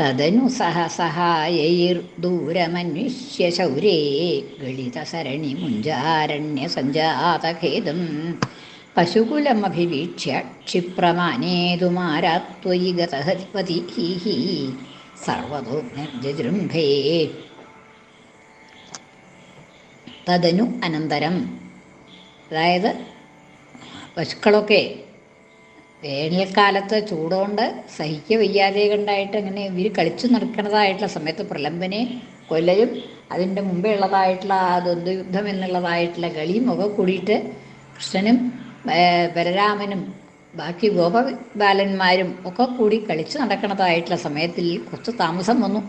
തദനു സഹസഹായൈർദൂരമന്വിഷ്യ ശൗരേ ഗളിതസരണി മുഞ്ചാരണ്യ സഞ്ജാതഖേദം പശുകുലമഭിവീക്ഷ്യ ക്ഷിപ്രമാനേതുമാരാത്വയി ഗതഹതിപതി സർവതോ നിർജജൃംഭേ തദനു അനന്തരം. അതായത് പശുക്കളൊക്കെ വേനൽക്കാലത്ത് ചൂടുകൊണ്ട് സഹിക്ക വയ്യാതെ കണ്ടായിട്ട് അങ്ങനെ ഇവർ കളിച്ചു നടക്കുന്നതായിട്ടുള്ള സമയത്ത് പ്രലംബനെ കൊല്ലലും അതിന്റെ മുമ്പേ ഉള്ളതായിട്ടുള്ള ആ ദ്വന്ദ്വയുദ്ധം എന്നുള്ളതായിട്ടുള്ള കളിയും ഒക്കെ കൂടിയിട്ട് കൃഷ്ണനും ബലരാമനും ബാക്കി ഗോപബാലന്മാരും ഒക്കെ കൂടി കളിച്ചു നടക്കുന്നതായിട്ടുള്ള സമയത്തിൽ കുറച്ച് താമസം വന്നു.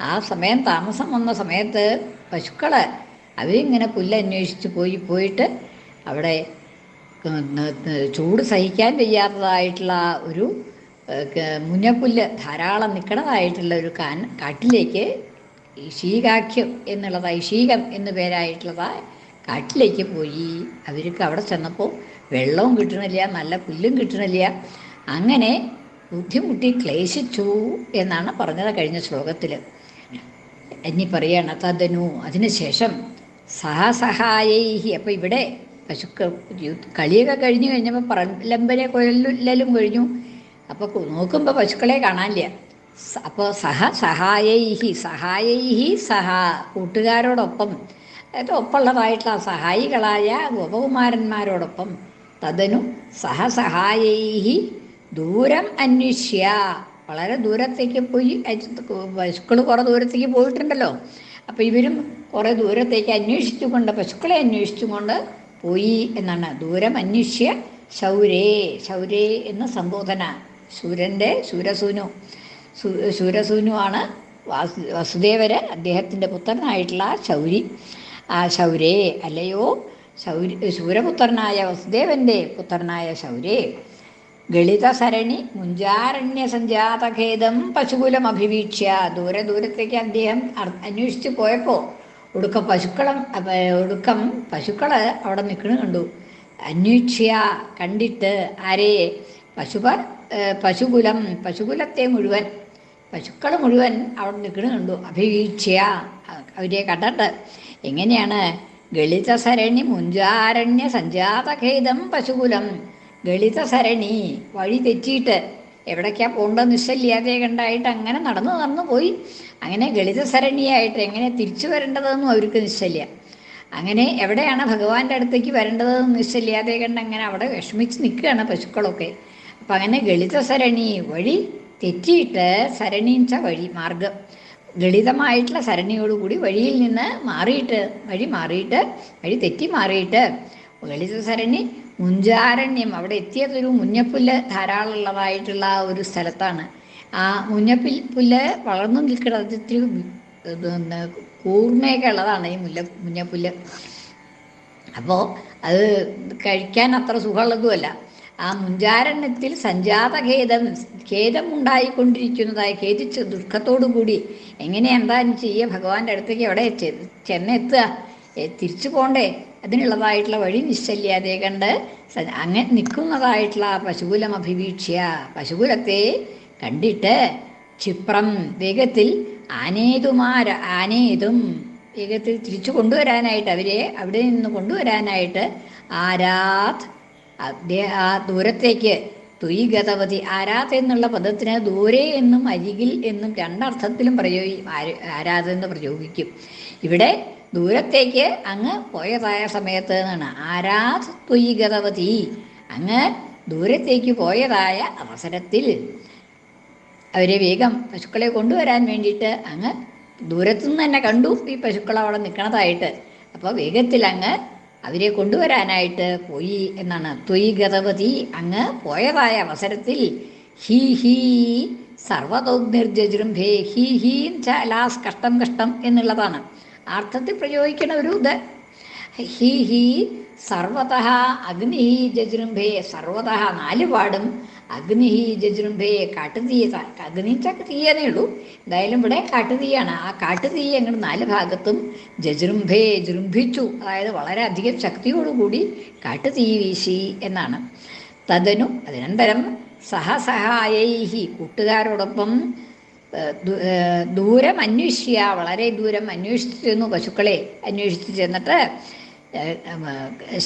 ആ സമയം താമസം വന്ന സമയത്ത് പശുക്കൾ അവരിങ്ങനെ പുല്ലന്വേഷിച്ച് പോയി പോയിട്ട് അവിടെ ചൂട് സഹിക്കാൻ വയ്യാത്തതായിട്ടുള്ള ഒരു മുന്നപ്പുല്ല് ധാരാളം നിൽക്കണതായിട്ടുള്ള ഒരു കാൻ കാട്ടിലേക്ക് ശീകാഖ്യം എന്നുള്ളതായി ശീകം എന്നു പേരായിട്ടുള്ളതായി കാട്ടിലേക്ക് പോയി. അവർക്ക് അവിടെ ചെന്നപ്പോൾ വെള്ളവും കിട്ടണില്ല നല്ല പുല്ലും കിട്ടണില്ല. അങ്ങനെ ബുദ്ധിമുട്ടി ക്ലേശിച്ചു എന്നാണ് പറഞ്ഞത് കഴിഞ്ഞ ശ്ലോകത്തിൽ ഇനി പറയാണ് തദനു. അതിനുശേഷം സഹസഹായൈഹി. അപ്പോൾ ഇവിടെ പശുക്കൾ കളിയൊക്കെ കഴിഞ്ഞു കഴിഞ്ഞപ്പോൾ പറമ്പലമ്പനെ കൊല്ലലും കഴിഞ്ഞു. അപ്പോൾ നോക്കുമ്പോൾ പശുക്കളെ കാണാനില്ല. അപ്പോൾ സഹ സഹായൈഹി സഹായൈഹി സഹ കൂട്ടുകാരോടൊപ്പം അതായത് ഒപ്പമുള്ളതായിട്ടുള്ള സഹായികളായ ഗോപകുമാരന്മാരോടൊപ്പം സഹ സഹായൈഹി ദൂരം അന്വേഷ്യ. വളരെ ദൂരത്തേക്ക് പോയി പശുക്കൾ കുറേ ദൂരത്തേക്ക് പോയിട്ടുണ്ടല്ലോ. അപ്പോൾ ഇവരും കുറേ ദൂരത്തേക്ക് അന്വേഷിച്ചുകൊണ്ട് പശുക്കളെ അന്വേഷിച്ചുകൊണ്ട് പോയി എന്നാണ്. ദൂരം അന്വേഷ്യ ശൗരേ ശൗരേ എന്ന സംബോധന. സൂര്യന്റെ സൂരസൂനു. സൂരസൂനു ആണ് വാസു വസുദേവര് അദ്ദേഹത്തിന്റെ പുത്രനായിട്ടുള്ള ശൗരി. ആ ശൗരേ അല്ലയോ ശൗരി ശൂരപുത്രനായ വസുദേവന്റെ പുത്രനായ ശൗരേ. ഗളിതസരണി മുഞ്ചാരണ്യ സഞ്ജാതഖേദം പശുകുലം അഭിവീക്ഷ്യ ദൂരെ ദൂരത്തേക്ക് അദ്ദേഹം അന്വേഷിച്ച് പോയപ്പോൾ ഒടുക്കം പശുക്കളം ഒടുക്കം പശുക്കൾ അവിടെ നിൽക്കണ കണ്ടു. അന്വേഷിച്ച കണ്ടിട്ട് ആരെ? പശുപ പശുകുലം പശുകുലത്തെ മുഴുവൻ പശുക്കൾ മുഴുവൻ അവിടെ നിൽക്കണ കണ്ടു. അഭിവീക്ഷ്യ അവരെ കണ്ടിട്ട് എങ്ങനെയാണ്? ഗളിതസരണി മുഞ്ചാരണ്യ സഞ്ജാതഖേദം പശുകുലം. ഗളിതസരണി വഴി തെറ്റിയിട്ട് എവിടേക്കാണ് പോകേണ്ടത് നിശ്ചയില്ലാതെ കണ്ടായിട്ട് അങ്ങനെ നടന്നു നടന്നു പോയി. അങ്ങനെ ഗളിതസരണിയായിട്ട് എങ്ങനെ തിരിച്ചു വരേണ്ടതെന്നും അവർക്ക് നിശ്ചയില്ല അങ്ങനെ എവിടെയാണ് ഭഗവാന്റെ അടുത്തേക്ക് വരേണ്ടതെന്ന് നിശ്ചയില്ലാതെ കണ്ട് അങ്ങനെ അവിടെ വിഷമിച്ച് നിൽക്കുകയാണ് പശുക്കളൊക്കെ. അപ്പം അങ്ങനെ ഗളിതസരണി വഴി തെറ്റിയിട്ട് സരണിച്ച വഴി മാർഗം. ഗളിതമായിട്ടുള്ള സരണിയോടുകൂടി വഴിയിൽ നിന്ന് മാറിയിട്ട് വഴി മാറിയിട്ട് വഴി തെറ്റി മാറിയിട്ട് ലളിതസരണി മുഞ്ചാരണ്യം. അവിടെ എത്തിയതൊരു മുഞ്ഞപ്പുല്ല് ധാരാളം ഉള്ളതായിട്ടുള്ള ഒരു സ്ഥലത്താണ്. ആ മുഞ്ഞപ്പിൽ പുല്ല് വളർന്നു നിൽക്കുന്നത് ഇത്തിരി കൂർമയൊക്കെ ഉള്ളതാണ് ഈ മുല്ല മുഞ്ഞപ്പുല്ല്. അപ്പോൾ അത് കഴിക്കാൻ അത്ര സുഖമുള്ളതുമല്ല. ആ മുഞ്ചാരണ്യത്തിൽ സഞ്ജാത ഖേദം ഉണ്ടായിക്കൊണ്ടിരിക്കുന്നതായി ഖേദിച്ച് ദുഃഖത്തോടു കൂടി എങ്ങനെ എന്താ ചെയ്യുക? ഭഗവാന്റെ അടുത്തേക്ക് എവിടെ ചെന്നെത്തുക? തിരിച്ചു പോണ്ടേ? അതിനുള്ളതായിട്ടുള്ള വഴി നിശ്ചല്യാതെ കണ്ട് അങ്ങനെ നിൽക്കുന്നതായിട്ടുള്ള പശുകുലം അഭിവീക്ഷ്യ. പശുകുലത്തെ കണ്ടിട്ട് ക്ഷിപ്രം വേഗത്തിൽ ആനേതുമാര ആനേതും വേഗത്തിൽ തിരിച്ചു കൊണ്ടുവരാനായിട്ട് അവരെ അവിടെ നിന്ന് കൊണ്ടുവരാനായിട്ട് ആരാത് ആ ദൂരത്തേക്ക് തുയി ഗതവതി ആരാത് എന്നുള്ള പദത്തിന് ദൂരെ എന്നും അരികിൽ എന്നും രണ്ടർത്ഥത്തിലും പ്രയോഗി ആരാധ എന്ന് പ്രയോഗിക്കും. ഇവിടെ ദൂരത്തേക്ക് അങ്ങ് പോയതായ സമയത്ത് എന്നാണ് തുയി ഗതവതി അങ്ങ് ദൂരത്തേക്ക് പോയതായ അവസരത്തിൽ അവരെ വേഗം പശുക്കളെ കൊണ്ടുവരാൻ വേണ്ടിയിട്ട് അങ്ങ് ദൂരത്തു നിന്ന് തന്നെ കണ്ടു. ഈ പശുക്കൾ അവിടെ നിൽക്കണതായിട്ട്. അപ്പോൾ വേഗത്തിൽ അങ്ങ് അവരെ കൊണ്ടുവരാനായിട്ട് പോയി എന്നാണ് ത്വയി ഗതവതി അങ്ങ് പോയതായ അവസരത്തിൽ ഹീ ഹീ സർവതോഗ്നിർജൃംഭേ ഹീ ഹീ ലാസ് കഷ്ടം കഷ്ടം എന്നുള്ളതാണ്. അർത്ഥത്തിൽ പ്രയോഗിക്കണ ഒരു ഇത്. ഹി ഹി സർവത അഗ്നി ജജൃംഭേ സർവത നാല് പാടും. അഗ്നി ജജൃംഭേ കാട്ടുതീയ അഗ്നി തീയനേ ഉള്ളൂ. എന്തായാലും ഇവിടെ കാട്ടുതീയാണ്. ആ കാട്ടുതീ അങ്ങോട്ട് നാല് ഭാഗത്തും ജജൃംഭേ ജൃംഭിച്ചു അതായത് വളരെയധികം ശക്തിയോടുകൂടി കാട്ടുതീ വീശി എന്നാണ്. തദനു അതിനന്തരം സഹസഹായൈഹി കൂട്ടുകാരോടൊപ്പം ദൂരം അന്വേഷിക്കുക. വളരെ ദൂരം അന്വേഷിച്ചിരുന്നു പശുക്കളെ. അന്വേഷിച്ചു ചെന്നിട്ട്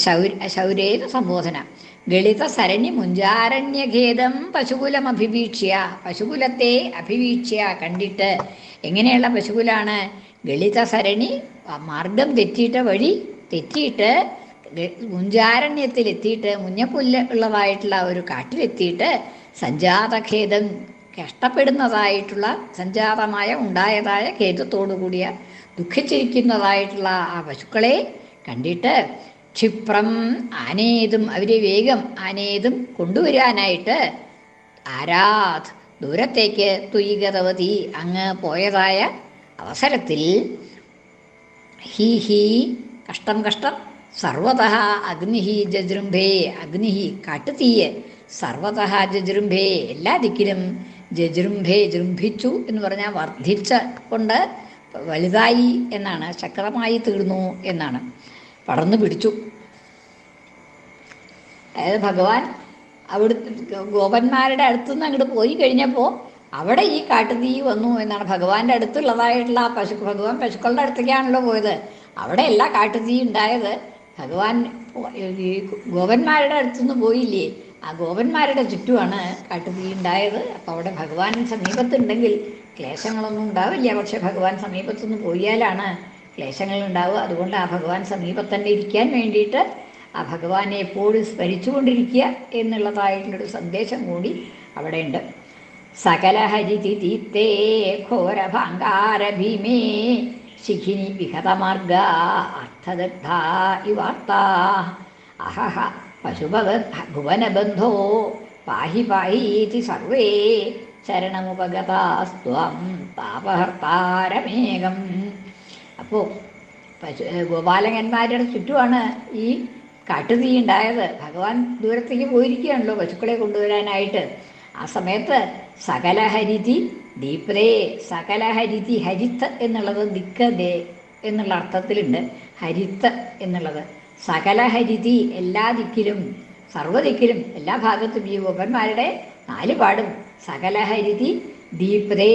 ശൗര ശൗരേന സംബോധന. ഗളിത സരണി മുഞ്ചാരണ്യഖേദം പശുകുലം അഭിവീക്ഷ്യ. പശുകുലത്തെ അഭിവീക്ഷ്യ കണ്ടിട്ട് എങ്ങനെയുള്ള പശുകുലാണ്? ഗളിത സരണി മാർഗം തെറ്റിയിട്ട വഴി തെറ്റിയിട്ട് മുഞ്ചാരണ്യത്തിൽ എത്തിയിട്ട് മുഞ്ഞപ്പുല്ല് ഉള്ളതായിട്ടുള്ള ഒരു കാട്ടിലെത്തിയിട്ട് സഞ്ജാതഖേദം കഷ്ടപ്പെടുന്നതായിട്ടുള്ള സഞ്ജാതമായ ഉണ്ടായതായ ഖേദത്തോടു കൂടിയ ദുഃഖിച്ചിരിക്കുന്നതായിട്ടുള്ള ആ പശുക്കളെ കണ്ടിട്ട് ക്ഷിപ്രം ആനേതും അവരെ വേഗം ആനേതും കൊണ്ടുവരാനായിട്ട് ആരാധ് ദൂരത്തേക്ക് തുയികതവതി അങ്ങ് പോയതായ അവസരത്തിൽ ഹി ഹി കഷ്ടം കഷ്ടം സർവത അഗ്നിഹി ജജൃംഭേ അഗ്നിഹി കാട്ടുതീയ് സർവത ജജൃംഭേ എല്ലാ ദിക്കിലും ജജൃംഭേ ജൃംഭിച്ചു എന്ന് പറഞ്ഞാൽ വർദ്ധിച്ച കൊണ്ട് വലുതായി എന്നാണ് ശക്തമായി തീർന്നു എന്നാണ്. പടർന്നു പിടിച്ചു. അതായത് ഭഗവാൻ അവിടെ ഗോപന്മാരുടെ അടുത്തുനിന്ന് അങ്ങോട്ട് പോയി കഴിഞ്ഞപ്പോൾ അവിടെ ഈ കാട്ടുതീ വന്നു എന്നാണ്. ഭഗവാന്റെ അടുത്തുള്ളതായിട്ടുള്ള പശു ഭഗവാൻ പശുക്കളുടെ അടുത്തേക്കാണല്ലോ പോയത്. അവിടെ എല്ലാ കാട്ടുതീ ഉണ്ടായത്. ഭഗവാൻ ഗോപന്മാരുടെ അടുത്തുനിന്ന് പോയില്ലേ? ആ ഗോപന്മാരുടെ ചുറ്റുമാണ് കാട്ടുതീ ഉണ്ടായത് അപ്പോൾ അവിടെ ഭഗവാൻ സമീപത്തുണ്ടെങ്കിൽ ക്ലേശങ്ങളൊന്നും ഉണ്ടാവില്ല. പക്ഷെ ഭഗവാൻ സമീപത്തുനിന്ന് പോയാലാണ് ക്ലേശങ്ങൾ ഉണ്ടാവുക അതുകൊണ്ട് ആ ഭഗവാൻ സമീപത്ത് തന്നെ ഇരിക്കാൻ വേണ്ടിയിട്ട് ആ ഭഗവാനെ എപ്പോഴും സ്മരിച്ചുകൊണ്ടിരിക്കുക എന്നുള്ളതായിട്ടുള്ളൊരു സന്ദേശം കൂടി അവിടെയുണ്ട്. സകല ഹരിതി ദീപ്തേ ഘോരഭാങ്കാര ഭീമേ ശിഖിനി വിഹതമാർഗ അർത്ഥദഗ്ധ ഇവാർത്ത അഹഹ. പശുഭഗ ഭുവനബന്ധോ പാഹി പാഹീതി സർവേ ശരണമുപഗതാസ്ത്വം താപഹർത്താരമേകം അപ്പോൾ പശു ഗോപാലകന്മാരുടെ ചുറ്റുമാണ് ഈ കാട്ടുതീ ഉണ്ടായത് ഭഗവാൻ ദൂരത്തേക്ക് പോയിരിക്കുകയാണല്ലോ പശുക്കളെ കൊണ്ടുവരാനായിട്ട്. ആ സമയത്ത് സകലഹരിതി ദീപ്രേ സകലഹരിതി ഹരിത്ത് എന്നുള്ളത് ദിക്കദേ എന്നുള്ള അർത്ഥത്തിലുണ്ട്. ഹരിത്ത് എന്നുള്ളത്. സകലഹരിതി എല്ലാ ദിക്കിലും സർവദിക്കിലും എല്ലാ ഭാഗത്തും ഈ ഗോപന്മാരുടെ നാല് പാടും സകലഹരിതി ദീപ്തേ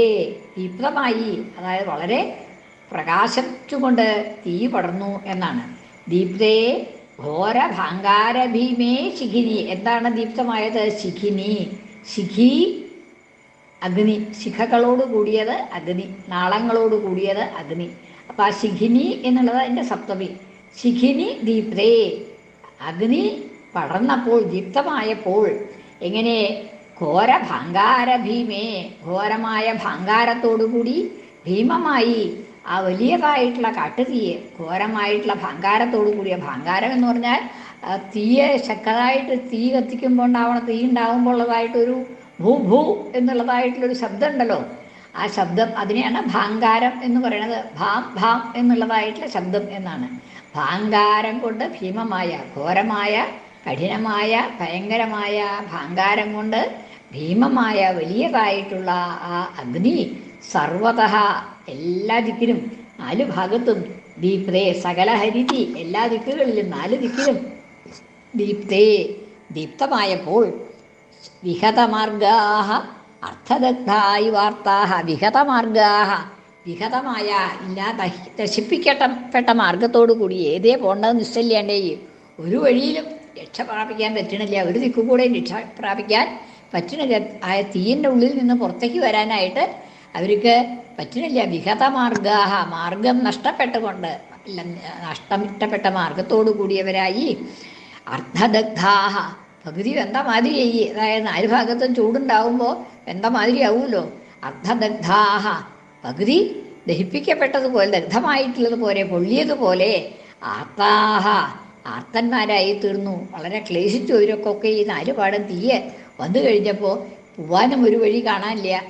ദീപ്തമായി അതായത് വളരെ പ്രകാശിച്ചുകൊണ്ട് തീ പടർന്നു എന്നാണ്. ദീപ്തേ ഘോര ഭാങ്കാര ഭീമേ ശിഖിനി. എന്താണ് ദീപ്തമായത്? ശിഖിനി. ശിഖി അഗ്നി. ശിഖകളോട് കൂടിയത് അഗ്നി. നാളങ്ങളോട് കൂടിയത് അഗ്നി. അപ്പം ആ ശിഖിനി എന്നുള്ളത് അതിന്റെ സപ്തമി. ശിഖിനി ദീപ്തേ അഗ്നി പടർന്നപ്പോൾ ദീപ്തമായപ്പോൾ എങ്ങനെ ഘോര ഭാങ്കാര ഭീമേ ഘോരമായ ഭാങ്കാരത്തോടുകൂടി ഭീമമായി ആ വലിയതായിട്ടുള്ള കാട്ടുതീയെ ഘോരമായിട്ടുള്ള ഭാങ്കാരത്തോടു കൂടിയ ഭാങ്കാരം എന്ന് പറഞ്ഞാൽ തീയെ ശക്തമായിട്ട് തീ കത്തിക്കുമ്പോൾ ഉണ്ടാവണം തീ ഉണ്ടാകുമ്പോൾ ഉള്ളതായിട്ടൊരു ഭൂ ഭൂ എന്നുള്ളതായിട്ടുള്ളൊരു ശബ്ദം ഉണ്ടല്ലോ ആ ശബ്ദം അതിനെയാണ് ഭാങ്കാരം എന്ന് പറയുന്നത്. ഭാം ഭാം എന്നുള്ളതായിട്ടുള്ള ശബ്ദം എന്നാണ്. ഭാങ്കാരം കൊണ്ട് ഭീമമായ ഘോരമായ കഠിനമായ ഭയങ്കരമായ ഭാങ്കാരം കൊണ്ട് ഭീമമായ വലിയതായിട്ടുള്ള ആ അഗ്നി സർവത എല്ലാ ദിക്കിലും നാല് ഭാഗത്തും ദീപ്തേ സകല ഹരിതി എല്ലാ ദിക്കുകളിലും നാല് ദിക്കിലും ദീപ്തേ ദീപ്തമായപ്പോൾ വിഹതമാർഗാഹ അർത്ഥദഗ്ധായി വാർത്താഹ വിഹതമാർഗാഹ വിഹതമായ ഇല്ലാ നശി- നശിപ്പിക്കപ്പെട്ട മാർഗത്തോടു കൂടി ഏതേ പോണ്ടത് നിശ്ചയില്ലാണ്ടേ ഒരു വഴിയിലും രക്ഷ പ്രാപിക്കാൻ പറ്റണില്ല. ഒരു ദിക്കു കൂടെ രക്ഷ പ്രാപിക്കാൻ പറ്റണില്ല. ആ തീയിന്റെ ഉള്ളിൽ നിന്ന് പുറത്തേക്ക് വരാനായിട്ട് അവർക്ക് പറ്റണില്ല. വിഹതമാർഗാഹ മാർഗം നഷ്ടപ്പെട്ടുകൊണ്ട് അല്ല നഷ്ടപ്പെട്ട മാർഗത്തോടു കൂടിയവരായി അർദ്ധദഗ്ധാഹ. പകുതി വെന്ത മാതിരിയായി അതായത് നാല് ഭാഗത്തും ചൂടുണ്ടാവുമ്പോൾ വെന്ത മാതിരി ആവുമല്ലോ. അർദ്ധദഗ്ധാഹ. പകുതി ദഹിപ്പിക്കപ്പെട്ടതുപോലെ ദഗ്ധമായിട്ടുള്ളതുപോലെ പൊള്ളിയതുപോലെ ആർത്താഹ ആർത്തന്മാരായി തീർന്നു. വളരെ ക്ലേശിച്ചു അവരൊക്കെ ഈ നാല് പാടം തീയെ വന്നു കഴിഞ്ഞപ്പോൾ പോവാനും ഒരു വഴി കാണാനില്ല.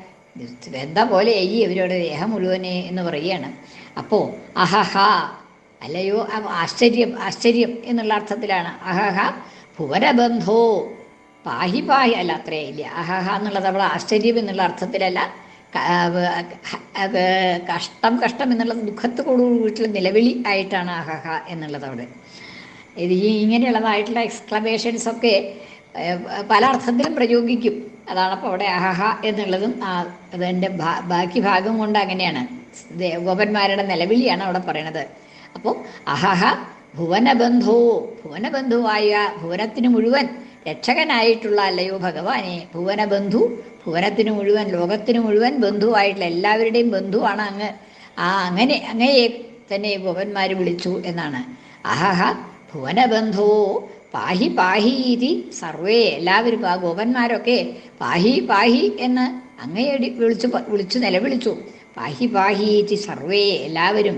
വെന്ത പോലെ ഈ ഇവരുടെ ദേഹം മുഴുവനെ എന്ന് പറയുകയാണ്. അപ്പോൾ അഹഹ അല്ലയോ ആശ്ചര്യം ആശ്ചര്യം എന്നുള്ള അർത്ഥത്തിലാണ്. അഹഹ ഭുവനബന്ധോ പാഹി പാഹി അല്ല അത്രേ ഇല്ല. അഹഹ എന്നുള്ളത് അവൾ ആശ്ചര്യം എന്നുള്ള അർത്ഥത്തിലല്ല. അത് കഷ്ടം കഷ്ടം എന്നുള്ളത് ദുഃഖത്തോടു വീട്ടിൽ നിലവിളി ആയിട്ടാണ് അഹഹ എന്നുള്ളത് അവിടെ. ഇത് ഈ ഇങ്ങനെയുള്ളതായിട്ടുള്ള എക്സ്ക്ലമേഷൻസ് ഒക്കെ പല അർത്ഥത്തിലും പ്രയോഗിക്കും. അതാണ് അപ്പോൾ അവിടെ അഹഹ എന്നുള്ളതും അതിന്റെ ബാക്കി ഭാഗം കൊണ്ട് അങ്ങനെയാണ്. ഗോപന്മാരുടെ നിലവിളിയാണ് അവിടെ പറയണത്. അപ്പോൾ അഹഹ ഭുവനബന്ധു ഭുവനബന്ധുവായ ഭുവനത്തിന് മുഴുവൻ രക്ഷകനായിട്ടുള്ള അല്ലയോ ഭഗവാനെ. ഭുവനബന്ധു ഭുവനത്തിന് മുഴുവൻ ലോകത്തിന് മുഴുവൻ ബന്ധുവായിട്ടുള്ള എല്ലാവരുടെയും ബന്ധുവാണ് അങ്ങ്. ആ അങ്ങനെ അങ്ങയെ തന്നെ ഭുവന്മാർ വിളിച്ചു എന്നാണ്. അഹഹ ഭുവനബന്ധോ പാഹി പാഹി ഇതി സർവേ. എല്ലാവരും ആ ഗോപന്മാരൊക്കെ പാഹി പാഹി എന്ന് അങ്ങയെ വിളിച്ചു വിളിച്ചു നിലവിളിച്ചു. പാഹി പാഹി ഇതി സർവേ. എല്ലാവരും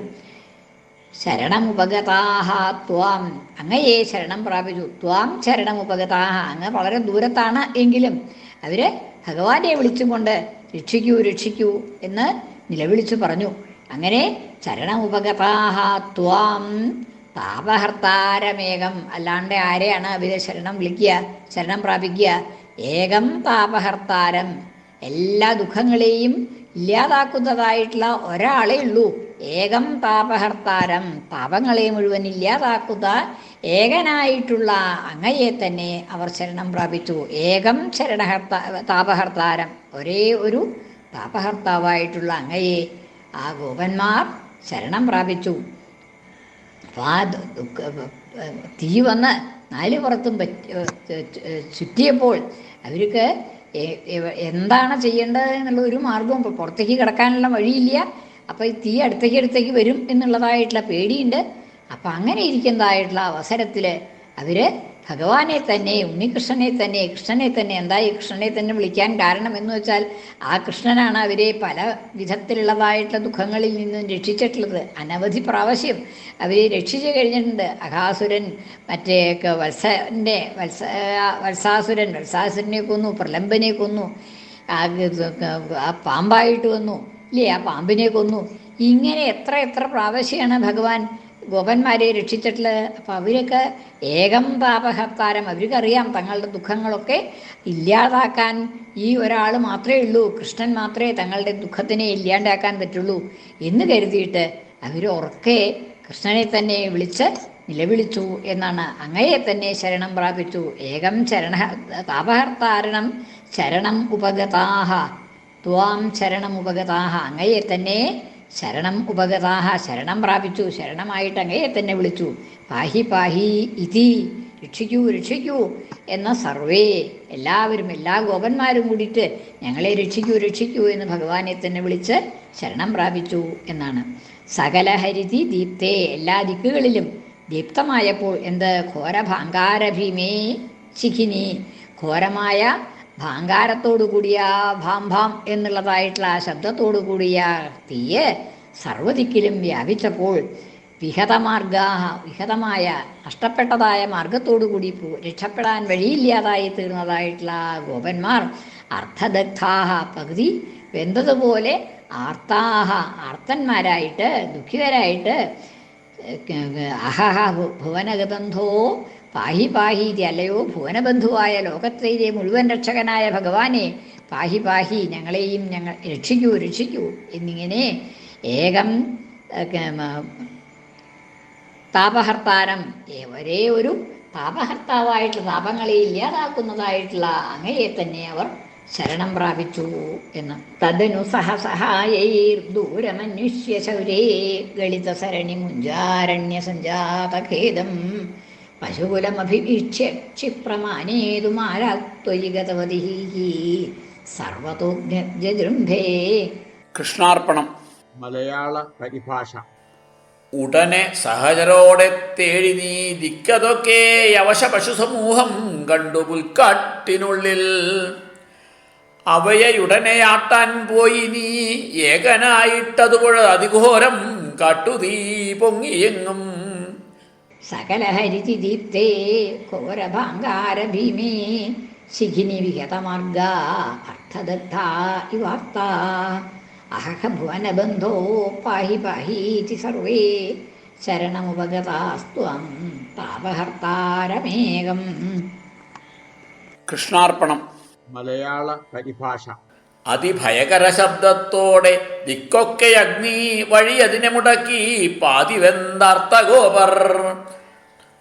ശരണമുപഗതാഹ ത്വാം. അങ്ങയെ ശരണം പ്രാപിച്ചു. ത്വാം ശരണമുപഗതാഹ. അങ്ങ് വളരെ ദൂരത്താണ് എങ്കിലും അവർ ഭഗവാനെ വിളിച്ചുകൊണ്ട് രക്ഷിക്കൂ രക്ഷിക്കൂ എന്ന് നിലവിളിച്ചു പറഞ്ഞു. അങ്ങനെ ശരണമുപഗതാഹ ത്വാം താപഹർത്താരമേകം അല്ലാണ്ട് ആരെയാണ് അവർ ശരണം വിളിക്കുക ശരണം പ്രാപിക്കുക? ഏകം താപഹർത്താരം എല്ലാ ദുഃഖങ്ങളെയും ഇല്ലാതാക്കുന്നതായിട്ടുള്ള ഒരാളേ ഉള്ളൂ. ഏകം താപഹർത്താരം പാപങ്ങളെ മുഴുവൻ ഇല്ലാതാക്കുക ഏകനായിട്ടുള്ള അങ്ങയെ തന്നെ അവർ ശരണം പ്രാപിച്ചു. ഏകം ശരണഹർത്ത താപഹർത്താരം ഒരേ ഒരു താപഹർത്താവായിട്ടുള്ള അങ്ങയെ ആ ഗോപന്മാർ ശരണം പ്രാപിച്ചു. തീ വന്ന് നാല് പുറത്തും ചുറ്റിയപ്പോൾ അവർക്ക് എന്താണ് ചെയ്യേണ്ടത് എന്നുള്ള ഒരു മാർഗവും പുറത്തേക്ക് കിടക്കാനുള്ള വഴിയില്ല. അപ്പോൾ ഈ തീ അടുത്തേക്ക് അടുത്തേക്ക് വരും എന്നുള്ളതായിട്ടുള്ള പേടിയുണ്ട്. അപ്പം അങ്ങനെ ഇരിക്കുന്നതായിട്ടുള്ള അവസരത്തിൽ അവർ ഭഗവാനെ തന്നെ ഉണ്ണികൃഷ്ണനെ തന്നെ കൃഷ്ണനെ തന്നെ എന്താ ഈ കൃഷ്ണനെ തന്നെ വിളിക്കാൻ കാരണം എന്ന് വെച്ചാൽ ആ കൃഷ്ണനാണ് അവരെ പല വിധത്തിലുള്ളതായിട്ടുള്ള ദുഃഖങ്ങളിൽ നിന്നും രക്ഷിച്ചിട്ടുള്ളത്. അനവധി പ്രാവശ്യം അവരെ രക്ഷിച്ചു കഴിഞ്ഞിട്ടുണ്ട്. അഹാസുരൻ മറ്റേ വത്സന്റെ വത്സ വത്സാസുരൻ വത്സാസുരനെ കൊന്നു പ്രലംബനെ കൊന്നു ആ പാമ്പായിട്ട് വന്നു. ഇല്ലേ ആ പാമ്പിനെ കൊന്നു. ഇങ്ങനെ എത്ര എത്ര പ്രാവശ്യമാണ് ഭഗവാൻ ഗോപന്മാരെ രക്ഷിച്ചിട്ടുള്ളത്? അപ്പം അവരൊക്കെ ഏകം പാപഹർത്താരം. അവർക്കറിയാം തങ്ങളുടെ ദുഃഖങ്ങളൊക്കെ ഇല്ലാതാക്കാൻ ഈ ഒരാൾ മാത്രമേ ഉള്ളൂ. കൃഷ്ണൻ മാത്രമേ തങ്ങളുടെ ദുഃഖത്തിനെ ഇല്ലാണ്ടാക്കാൻ പറ്റുള്ളൂ എന്ന് കരുതിയിട്ട് അവർ ഉറക്കെ കൃഷ്ണനെ തന്നെ വിളിച്ച് നിലവിളിച്ചു എന്നാണ്. അങ്ങയെ തന്നെ ശരണം പ്രാപിച്ചു. ഏകം ശരണ താപഹർത്താരണം ശരണം ഉപഗതാഹ. ത്വാം ശരണം ഉപഗതാഹ അങ്ങയെ തന്നെ ശരണം ഉപഗതാഹ. ശരണം പ്രാപിച്ചു. ശരണമായിട്ട് അങ്ങയെ തന്നെ വിളിച്ചു. പാഹി പാഹി ഇതി. രക്ഷിക്കൂ രക്ഷിക്കൂ എന്ന സർവേ എല്ലാവരും എല്ലാ ഗോപന്മാരും കൂടിയിട്ട് ഞങ്ങളെ രക്ഷിക്കൂ രക്ഷിക്കൂ എന്ന് ഭഗവാനെ തന്നെ വിളിച്ച് ശരണം പ്രാപിച്ചു എന്നാണ്. സകല ഹരിതി ദീപ്തേ എല്ലാ ദിക്കുകളിലും. ദീപ്തമായപ്പോൾ എന്ത്? ഘോരഭാങ്കാരഭീമേ ശിഖിനി ഘോരമായ ഭാങ്കാരത്തോടു കൂടിയ ഭാം ഭാം എന്നുള്ളതായിട്ടുള്ള ആ ശബ്ദത്തോടു കൂടിയ തീയ് സർവദിക്കിലും വ്യാപിച്ചപ്പോൾ വിഹതമാർഗ വിഹതമായ നഷ്ടപ്പെട്ടതായ മാർഗത്തോടു കൂടി രക്ഷപ്പെടാൻ വഴിയില്ലാതായി തീർന്നതായിട്ടുള്ള ഗോപന്മാർ അർത്ഥദഗ്ധാഹ പകുതി വെന്തതുപോലെ ആർത്താഹ ആർത്തന്മാരായിട്ട് ദുഃഖിതരായിട്ട് അഹഹ ഭു- ഭുവനഗബന്ധോ പാഹി പാഹി ഇത് അല്ലയോ ഭുവനബന്ധുവായ ലോകത്തിലെ മുഴുവൻ രക്ഷകനായ ഭഗവാനെ പാഹി പാഹി ഞങ്ങളെയും ഞങ്ങൾ രക്ഷിക്കൂ രക്ഷിക്കൂ എന്നിങ്ങനെ ഏകം താപഹർത്താനം ഒരേ ഒരു താപഹർത്താവായിട്ടുള്ള താപങ്ങളെ ഇല്ലാതാക്കുന്നതായിട്ടുള്ള അങ്ങയെ തന്നെ അവർ ശരണം പ്രാപിച്ചു എന്ന്. തദനു സഹസഹായൈർ ദൂരമന്വിഷ്യ ശൗരേ ഗളിത സരണി മുഞ്ചാരണ്യ സഞ്ജാതഖേദം പശുകുലമഭിവീക്ഷ്യ ക്ഷിപ്രമാനേതുമാരാത്വയി ഗതവതി സർവതോജ്ഞജൃംഭേ കൃഷ്ണാർപ്പണം. മലയാള പരിഭാഷ. ഉടനെ സഹജരോടെ തേടി നീ ദിക്കതൊക്കെ യവശ പശുസമൂഹം കണ്ടു പുൽക്കാട്ടിനുള്ളിൽ. അവയുടനെ ആട്ടാൻ പോയി നീ ഏകനായിട്ടതുപോഴ അതിഘോരം കാട്ടുതീ പൊങ്ങിയെങ്ങും ഭീമേ ശിഖിനി വിഹതമാർഗ അർത്ഥദഗ്ധ ഇവാർത്ത അഹഹ ഭുവനബന്ധോ പാഹി പാഹീതി സർവേ ശരണമുപഗതാസ്ത്വം താപഹർത്താരമേകം. കൃഷ്ണാർപ്പണം. മലയാള പരിഭാഷ. അതിഭയകര ശബ്ദത്തോടെ ദിക്കൊക്കെ അഗ്നി വഴി അതിനെ മുടക്കി പാതിവെന്താർത്തഗോപർ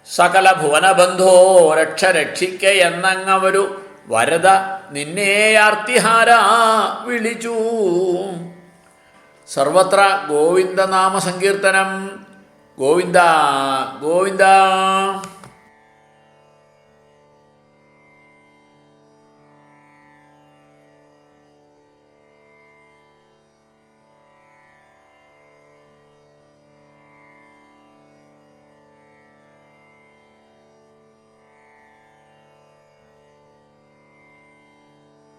സകല ഭുവനബന്ധോ രക്ഷ രക്ഷിക്ക എന്നങ്ങവരു വരദ നിന്നെ ആർത്തിഹാര വിളിച്ചു. സർവത്ര ഗോവിന്ദനാമ സങ്കീർത്തനം ഗോവിന്ദ ഗോവിന്ദ.